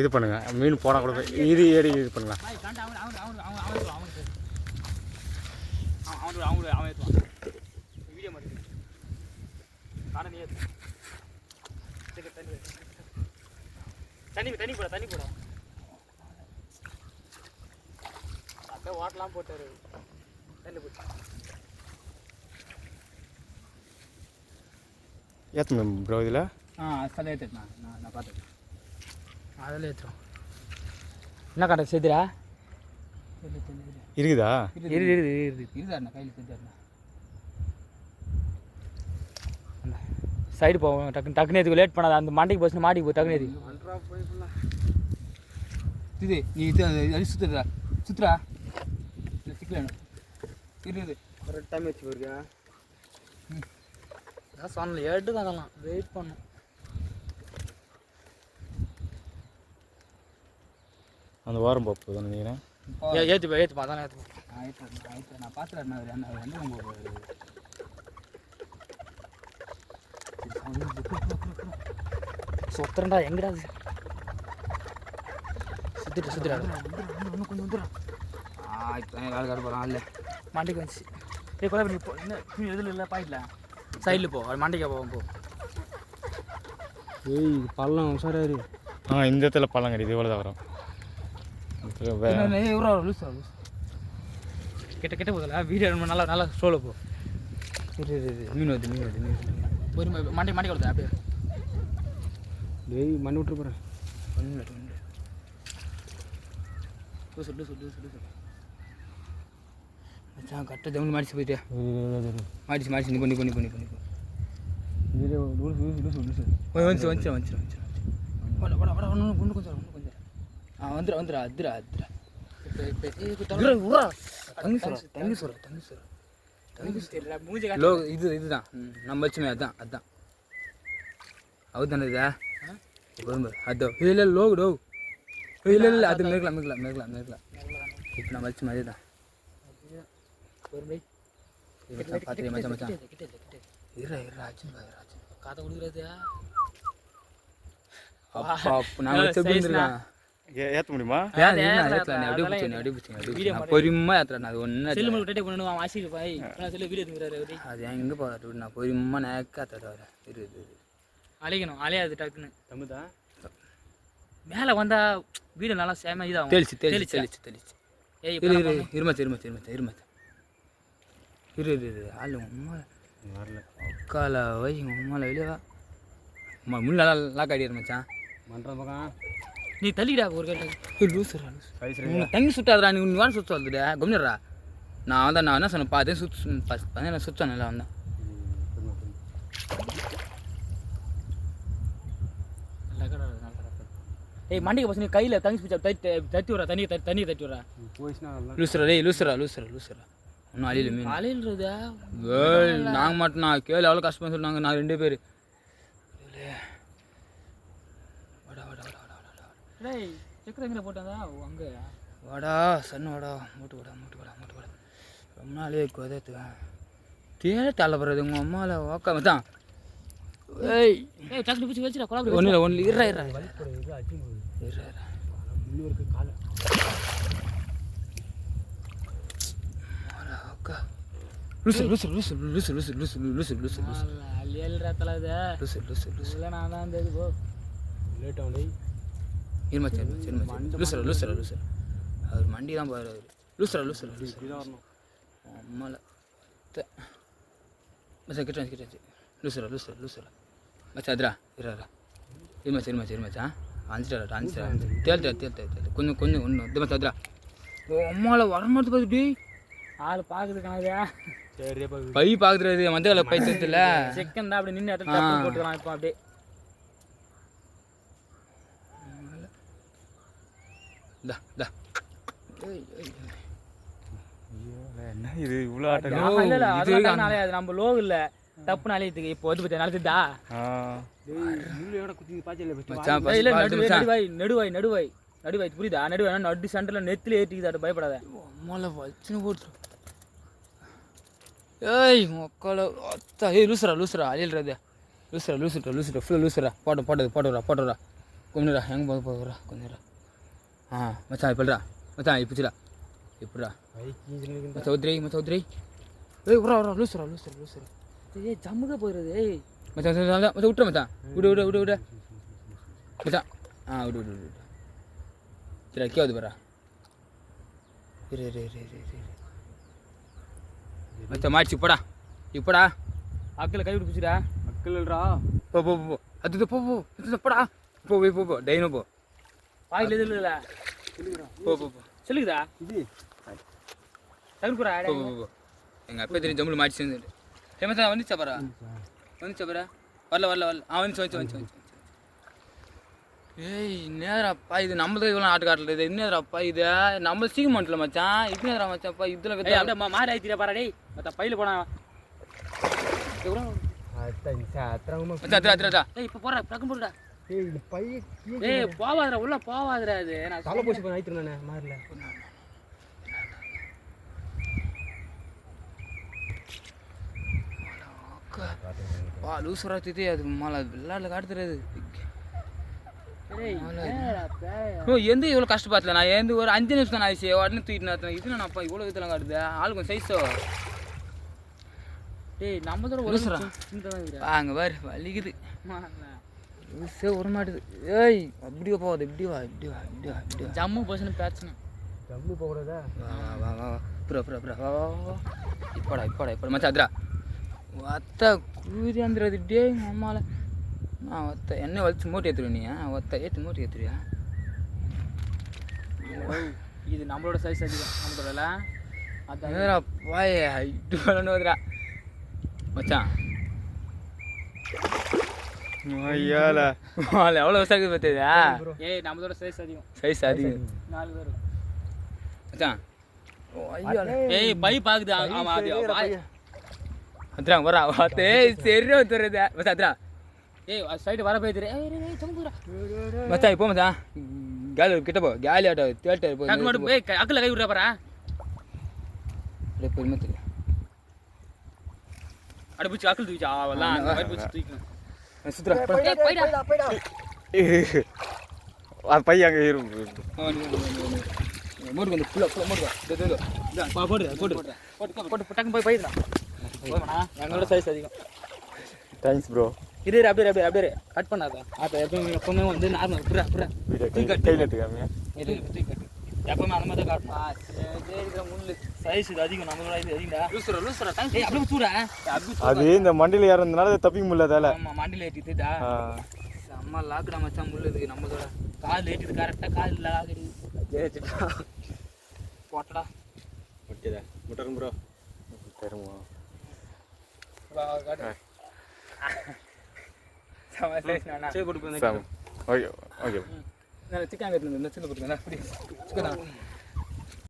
இது பண்ணுங்க. மீன் போட கூட இது ஏறி இது பண்ணலாம் தண்ணி தண்ணி போட தண்ணி போட. ஓட்டலாம் போட்டாரு. தண்ணி போட்டு. ஏற்றணும் ப்ரோ இதில். ஆ சரி ஏற்றுண்ணா நான் நான் பார்த்துக்கேன் அதில் ஏற்றுறோம். என்ன கரெக்டாக சேர்த்துடா இருக்குதா? இரு இரு இரு கையில் செஞ்சாருண்ணா சைடு போவோம் டக்குன்னு டக்குனு எதுக்கு லேட் பண்ணாத? அந்த மண்டைக்கு போச்சு மாட்டிக்கு போ டக்குனு எதுக்கு? இது நீ இது அது சுத்துறா சுத்துறா இல்லை சிக்கல இரு இரு. கரெக்ட் டைம் வச்சு போயிருக்கா சொன்னல எடுத்து அதெல்லாம் வெயிட் பண்ணும் அந்த வாரம் போகுது நினைக்கிறேன். ஏற்றுப்பா ஏற்றுப்பா அதான் ஏற்றுப்பா ஆயிட்டு நான் பார்த்துறேன் என்ன வந்து நம்ம சொத்துறா எங்கடா அது? சுத்திட்டு சுத்திட்டு இன்னும் கொஞ்சம் வந்துடும் ஆ இப்போ வேலை காட்ட போகிறான் இல்லை. மண்டைக்கு வந்துச்சு. ஏ கொலை பண்ணி போ. என்ன நீ எதில் இல்லை பாயிட்ல சைடில் போ அது மண்டைக்கு போவோம் போ. ஏய் பள்ளம் உஷாராரு ஆ இந்த இடத்துல பழம் கிடையாது இவ்வளோ தான் வரும். இவரோ லூஸ் லூஸ் கெட்ட கெட்ட போதில்ல வீடியோ நல்லா நல்லா ஸ்லோவில் போ. இது இது மீன் வருது மீன் வருது அப்படியே. டேய் மண்ணு விட்டு போகிறேன் ஒன் மினிட் ஒன் மினிட் மாடிச்சு போயிட்டு. மாடிச்சு மாடிச்சு நீ பண்ணி பண்ணி பண்ணி பண்ணி லூஸ் லூஸ் லூஸ் ஆ வந்துடும் வந்துடும் அதுரா அதுரா. இது இதுதான். நம்ம வச்சுமே அதான் அதான். அவுதானே இதா? அதோ இல்லை லோ டோ இல்லை இல்லை அது மேகலாம் இருந்திருக்கேன் ஏ ஏற்ற முடியுமா? ஏன் என்ன? ஏத்தல நீ அப்படியே பிடிச்ச அப்படியே பிடிச்ச அப்படியே பொறுமையாக ஏத்துறேன் அது ஒன்று செல்லு மட்டும் டேட்டே பண்ணணும் அவன் ஆசிரியர் பாய் நான் செல்லு வீடியோ எடுத்துக்கிறாரு அது எங்கே போகிறா நான் பொறுமையாக நேக்கா தர வரேன் இரு இரு இரு. அழிக்கணும் அலையாது டக்குன்னு. தமிழ் தான் மேலே வந்தா வீடு நல்லா சேம இதாகும். தெளிச்சு தெளிச்சு தெளிச்சு? தெளிச்சு ஏய் இரு இரு இருமச்சு இருமச்சு இருமச்சு இருமச்சு இரு இரு இரு ஆள் உம்மா. வரல. உக்கால வை உம்மால வெளியே வா. நல்லா லாக் ஆடி மச்சான்? மன்றம் பக்கம். நீ தள்ளிடா ஒரு கேட்ட லூசுரா தங்கி சுட்டாதடா நீ உன் வேலை சுத்த வருதுடா கம்னிடுறா நான் வந்தேன் நான் என்ன சொன்னேன்? பார்த்தேன் சுத்து பார்த்தேன் சுத்தம் நல்லா வந்தேன். ஏய் மண்டிக்கு பசங்க கையில் தங்கி பிடிச்சா தட்டி தட்டி விட்றா தண்ணி தட்டி தண்ணி தட்டி விட்றா. லூசுரா டேய் லூசுரா லூசுரா லூசுரா. ஒன்றும் அழியல மீன். அழியல்றதா ஏய் நாங்கள் மட்டும் நான் கேள்வி எவ்வளோ கஷ்டமாக சொன்னாங்க நான் ரெண்டு பேர் வாடா வாடா வாடா வாடா வாடா டேய் சக்கரை எங்கே போட்டாதா அங்கே வாடா சன்னு வாடா மூட்டு வாடா மூட்டு வாடா மூட்டு வாடா. ரொம்ப நாளே கொதத்துவேன். தேட தள்ளப்படுறது உங்கள் அம்மாவில் ஓக்க மச்சான் ஏய் ஏய் டக்குனு பிடிச்சி வச்சுடா கொலாபரி ஒன்றும் இல்லை ஒன்றும் இருறா இருறா இருறா முன்னூறுக்கு காலை. அக்கா லூசு லூசு லூசு லூசு லூசு லூசு லூசு லூசு லூசு. அழியல்றா தலாத லூசு லூசு லூசு. இல்லை நான் தான் இருந்தது போ. லேட் ஆகும் இருமாச்சு இருமாச்சு இருமாச்சு லூசரா லூசரா லூசரா. அவர் மண்டி தான் பாரு அவர். லூசரா லூசரா அம்மால. மச்சா கிட்ட கிட்ட லூசரா லூசரா லூசரா. மச்சா அதுரா இருறா இருமாச்சு இருமாச்சு இருமாச்சா. அஞ்சுட்டா அஞ்சுட்டா தேல்ட்டா தேல்ட்டா தேல்ட்டா கொஞ்சம் கொஞ்சம் ஒன்று இது மச்சா அதுரா ஓ அம்மாவில் வரமாட்டு பார்த்துட்டு ஆள் பார்க்குது கணக்கியா பை பார்க்குறது மஞ்சள் பை தெரியுதுல. செகண்ட் தான் அப்படி நின்று போட்டுக்கலாம் இப்போ அப்படியே. தா தா என்ன இது இவ்வளோ ஆட்டம் இது நம்ம லோ இல்ல டப்புன்னு அலையதுக்கு இப்போ வந்து பத்தியா நடத்துதா இல்ல நடுவாய் நடுவாய் நடுவாய் நடுவாய் புரியுதா நடுவாய் நடு சென்டர்ல நெத்தில ஏற்றிக்குது பயப்படாத அம்மால வச்சுன்னு போட்டு ஏய் மக்களை அத்தா ஏய் லூசுரா லூசுரா அழியல்றது லூசுரா லூசுரா லூசுரா ஃபுல்லாக லூசுரா போட்டு போட்டது போட்டுறா போட்டுறா கொஞ்சம்டா எங்கே போகிறா கொஞ்சம்டா ஆ. மச்சான் இப்படிடா மச்சான் இப்படிடா. இன்ஜின் மச்சான் உதிரை மச்சான் உதிரை ஏய் விட்றா விட்றா லூசுரா லூசுரா லூசுரா ஏய் ஜம்முக போயிடுறது ஏய். மச்சான் மச்சான் மச்சான் விட்ற மச்சான். விடு விடு விடு விடு. மச்சான். ஆ விடு விடு விடு சரி கே வந்து பாரா. இரு இரு இரு இரு இரு. மச்சான் மாடிச்சு இப்படா. இப்படா. அக்கில் கை பிடிச்சிடா. மக்கள்டா போ போ போ அது போ போ. போடா. போ போய் போ போ. டைனோ போ. பாயில் எது இல்லைல்ல போ போ போ. சொல்லுக்குதா இது. தகுப்புறா போ போ போ. எங்கள் அப்பா தெரியும் ஜம்முல ஏ மச்சான் வந்துச்சா பாரா? வந்துச்சா பாரா? வரல வரல வரல. ஆ வந்துச்சு வந்துச்சு வந்துச்சு வந்துச்சு ஏய் நேரப்பா இது நம்மளது இவ்வளோ ஆட்டு காட்டல இது. என்னதுறாப்பா இது? நம்ம சீக்க மாட்டல மச்சான். இது மச்சான்ப்பா இதில் வித்தா அப்படியே மாறி ஆயிடுறா பாரா டேய். மத்த பையில போனா மச்சான் இப்போ போறா பக்கம் போடுடா ஏய் இந்த பைய ஏய் போவாதடா உள்ள போவாதடா அது. நான் தலை போச்சு போய் நானே மாறல வா லூஸ் ராத்திரி அது மாலை விளையாடல காட்டுறது. எந்த இவ்வளோ கஷ்டப்படல நான் எந்த ஒரு அஞ்சு நிமிஷம் தான் ஆயிடுச்சு உடனே தூக்கிட்டு நான் இது நான் இவ்வளோ இதெல்லாம் காட்டுது? ஆள் கொஞ்சம் சைஸோ டேய் ஒரு. சின்ன தான் இருக்குடா அங்கே பாரு வலிக்குது. ஆமா. லூஸே வர மாட்டுது ஏய் அப்படியே போகாது இப்படி வா இப்படி வா இப்படி வா இப்படி வா. ஜம்மு பர்சன் பிரச்சனை ஜம்மு போகக்கூடாதா வா வா வா வா. புறா புறா புறா வா வா இப்படா இப்படா இப்படா. மச்சான் அதிரா. ஒத்த கூதி வந்துடுறது டே அம்மால. நான் ஒத்த என்ன வலிச்சு மூட்டை ஏற்றுருவேன் நீ ஒத்த ஏற்று மூட்டை ஏற்றுறியா இது நம்மளோட சைஸ் அதிகம் நம்மளோட அதான். பாய ஹைட்டு வரணுதுரா மச்சான். ஐயால. மாலை எவ்வளோ விசாரிக்குது பார்த்தியா ஏய் நம்மளோட சைஸ் அதிகம். சைஸ் அதிகம். நாலு பேர். ஐயோ ஏய் பை பாக்குது. ஆமா அது அத்ரா வரா வாத்தே சரி வந்துடுறது மச்சான் அத்ரா. ஏய் சைடு வர போய் ஏய் போடா மச்சான் இப்போ மச்சான். கேலி கிட்ட போ. கேலி ஆட்டோ தேட்டர் போ டக்கு மட்டும் ஏய் அக்கல கை விடுறா பாரா. அப்படியே பொறுமை தெரியும். அட பிடிச்சி அக்கல் தூக்கிச்சு. அவெல்லாம் அந்த மாதிரி பிடிச்சி தூக்கணும் சுத்துறா ஏய் போய்டா அது பையன் அங்கே இருக்கு மூடு வந்து ஃபுல்லாக ஃபுல்லாக. பா போடு போடு. போட்டு போட்டு டக்கு போய் போயிடலாம் போய்டா எங்களோட சைஸ் அதிகம். தேங்க்ஸ் ப்ரோ இரு இரு, அப்படியே அப்படியே அப்படியே. கட் பண்ணாத. அப்போ எப்பவுமே எப்பவுமே வந்து நார்மல் தூக்கி கட்டு. கையில் எடுத்துக்காம எப்பவுமே அந்த மாதிரி தான் காட்டணும் முள்ளு. சைஸ் இது அதிகம் நம்மளோட இது அதிகம்டா. லூசுரா லூசுரா அப்படியே அப்படியே அது இந்த மண்டியில் ஏறதுனால தப்பிக்க முடியல அதால. ஆமா மண்டியில் ஏற்றிட்டுடா ஆ. செம்ம லாக்குடா மச்சான் முள்ளுது நம்மளோட கால் ஏற்றிது கரெக்டாக கால் லாகுது போட்டடா. ஓகேதா முட்டரும்? ப்ரோ தருமா சரி போட்டு ஓகே சிக்கன் கட்டு இருந்து சின்ன போட்டுக்கா அப்படி சிக்கன்?